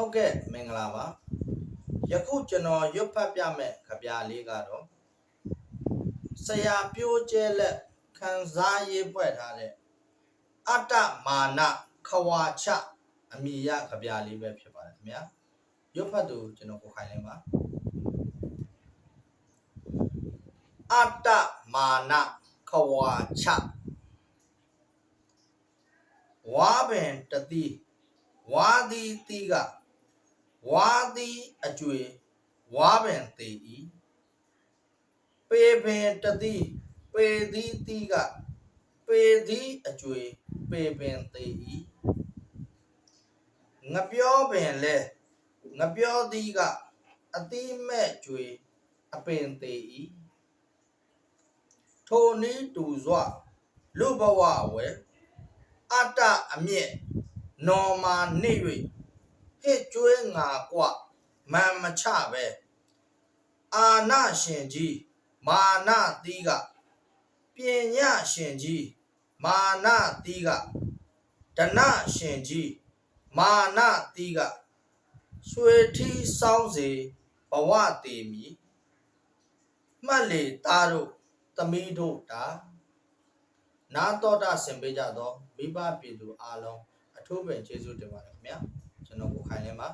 ဟုတ်ကဲ့မင်္ဂလာပါယခုကျွန်တော်ရွတ်ဖတ်ပြမဲ့ကြပြလေးကတော့ဆရာပြိုးကျဲလက်ခန်းစားရေးဖွဲ့ထားတဲ့အတ္တမာနခဝါချအမိယကြပြလေးပဲဖြစ်ပါတယ်ခင်ဗျာရွတ်ဖတ်သူကျွန်တော်ကိုခိုင်လင်းပါအတ္တမာနခဝါချဝါပင်တတိဝါဒီတိက ဝါဒီအကျွေဝါပင်တေဤပေပင်တတိပေဒီတိကပေဒီအကျွေပေပင်တေဤငပြောပင်လဲငပြောဒီကအတိမဲ့ကျွေအပင်တေဤထိုနည်းတူစွာလူဘဝဝဲအတ္တအမြင့်နော်မာနေ၍ ဟစ်ကျွေးငါကွမန်မချပဲအာနာရှင်ကြီးမာနတိကပညာရှင်ကြီးမာနတိကဒနရှင်ကြီးမာနတိကရွှေထီးစောင်းစေဘဝတည်မီမှတ်လေသားတို့သမီးတို့တာနာတော်တာဆင်ပေးကြတော့မိဘပြည်သူအားလုံးအထူးပင်ကျေးဇူးတင်ပါတယ်ခင်ဗျာ ကျွန်တော်ကိုခိုင်လင်းပါ